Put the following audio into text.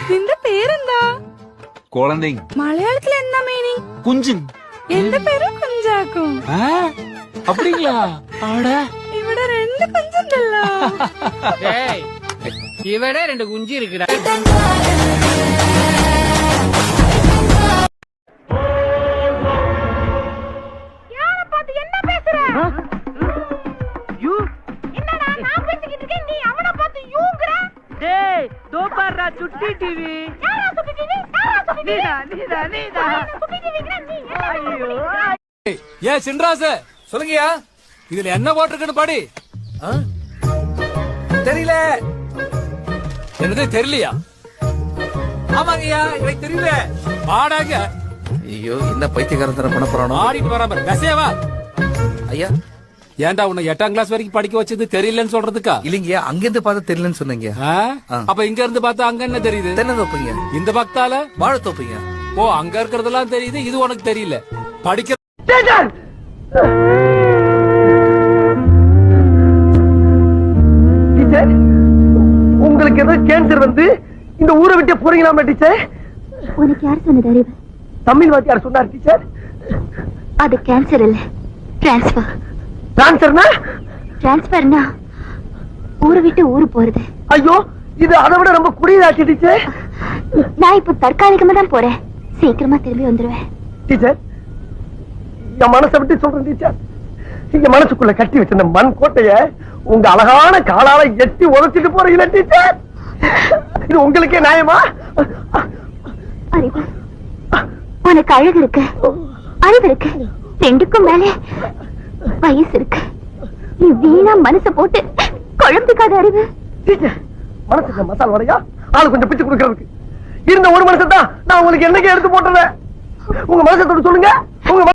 നിന്റെ പേരെന്താ കുളന്തെങ് മലയാളത്തിൽ എന്താ മീനിങ് കുഞ്ചും എന്റെ പേര് കുഞ്ചാക്കും அப்படிங்களா ஆட ഇവിടെ രണ്ട് കുഞ്ചുണ്ടല്ലോ டேய் இவனே ரெண்டு குஞ்சு இருக்குடா டேய் தோ பாருடா சுட்டி டிவி நீதா நீதா நீதா ஐயோ. ஏ சின்ராசு சொல்லுங்கய்யா. இதுல என்ன போட்டிருக்குன்னு படி? தெரியல. என்னது தெரியலையா? ஆமாங்கய்யா எனக்கு தெரியல. பாடாங்க ஐயோ என்ன பைத்தியகாரத்தனம் பண்ண போறானோ? ஆடிட்டு வராம பெசையவா ஐயா ஏன்டா உன்னை எட்டாம் கிளாஸ் வரைக்கும் படிக்க வச்சது தெரியலன்னு சொல்றதுக்கா? இல்லைங்கய்யா அங்கிருந்து பார்த்தா தெரியலன்னு சொன்னீங்க. அப்ப இங்க இருந்து பார்த்தா அங்க என்ன தெரியுது? தென்னந்தோப்புங்க இந்த பக்தால? வாழைத்தோப்புங்க ஓ அங்க இருக்கிறதெல்லாம் தெரியுது இது உனக்கு தெரியல. படிக்க டீச்சர் உங்களுக்கு ஏதோ கேன்சர் வந்து இந்த ஊரை விட்டு போறீங்களாமா டீச்சர்? உனக்கு யார் சொன்னது அறிவு? தமிழ் வாத்தியார் சொன்னார் டீச்சர். அது கேன்சர் இல்ல டிரான்ஸ்பர் டான்சர்னா டிரான்ஸ்பர்னா ஊரை விட்டு ஊரு போறது. ஐயோ இது அதை விட ரொம்ப குடியதாச்சு டீச்சர். நான் இப்ப தற்காலிகமா தான் போறேன். சீக்கிரமா திரும்பி வந்துருவேன். டீச்சர் என் மனசை விட்டு சொல்றேன் டீச்சர். எங்க மனசுக்குள்ள கட்டி வச்சிருந்த மண் கோட்டைய உங்க அழகான காலால எட்டி உதச்சிட்டு போறீங்களா டீச்சர். இது உங்களுக்கே நியாயமா? உனக்கு அழகு இருக்கு. அறிவு இருக்கு. ரெண்டுக்கும் மேல வயசு இருக்கு நீ வீணா மனச போட்டு குழம்புக்காத அறிவு. டீச்சர் மனசுக்கு மசால் வரையா ஆளு கொஞ்சம் பிச்சு கொடுக்கறதுக்கு. இருந்த ஒரு மனுஷன் தான் நான் உங்களுக்கு என்னைக்கு எடுத்து போட்டுறேன் உங்க மனசத்தோட சொல்லுங்க.